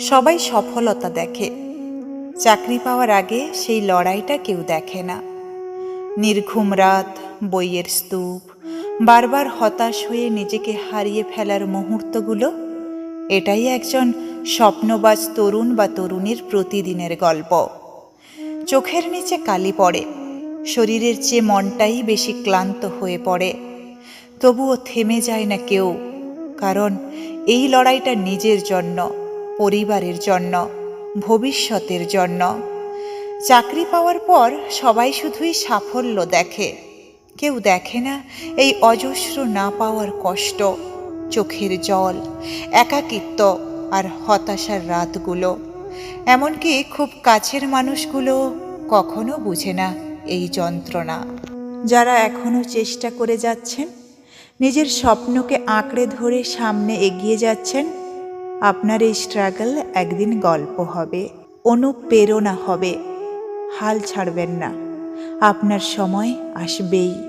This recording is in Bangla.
সবাই সফলতা দেখে। চাকরি পাওয়ার আগে সেই লড়াইটা কেউ দেখে না। নির্ঘুম রাত, বইয়ের স্তূপ, বারবার হতাশ হয়ে নিজেকে হারিয়ে ফেলার মুহূর্তগুলো, এটাই একজন স্বপ্নবাজ তরুণ বা তরুণীর প্রতিদিনের গল্প। চোখের নিচে কালি পড়ে, শরীরের চেয়ে মনটাই বেশি ক্লান্ত হয়ে পড়ে। তবুও থেমে যায় না কেউ, কারণ এই লড়াইটা নিজের জন্য। পরিবারের জন্য, ভবিষ্যতের জন্য। চাকরি পাওয়ার পর সবাই শুধুই সাফল্য দেখে। কেউ দেখে না এই অজস্র না পাওয়ার কষ্ট, চোখের জল, একাকিত্ব আর হতাশার রাতগুলো। এমনকি খুব কাছের মানুষগুলো কখনো বুঝে না এই যন্ত্রণা। যারা এখনও চেষ্টা করে যাচ্ছেন, নিজের স্বপ্নকে আঁকড়ে ধরে সামনে এগিয়ে যাচ্ছেন আপনার এই স্ট্রাগল একদিন গল্প হবে অনুপ্রেরণা হবে। হাল ছাড়বেন না। আপনার সময় আসবেই।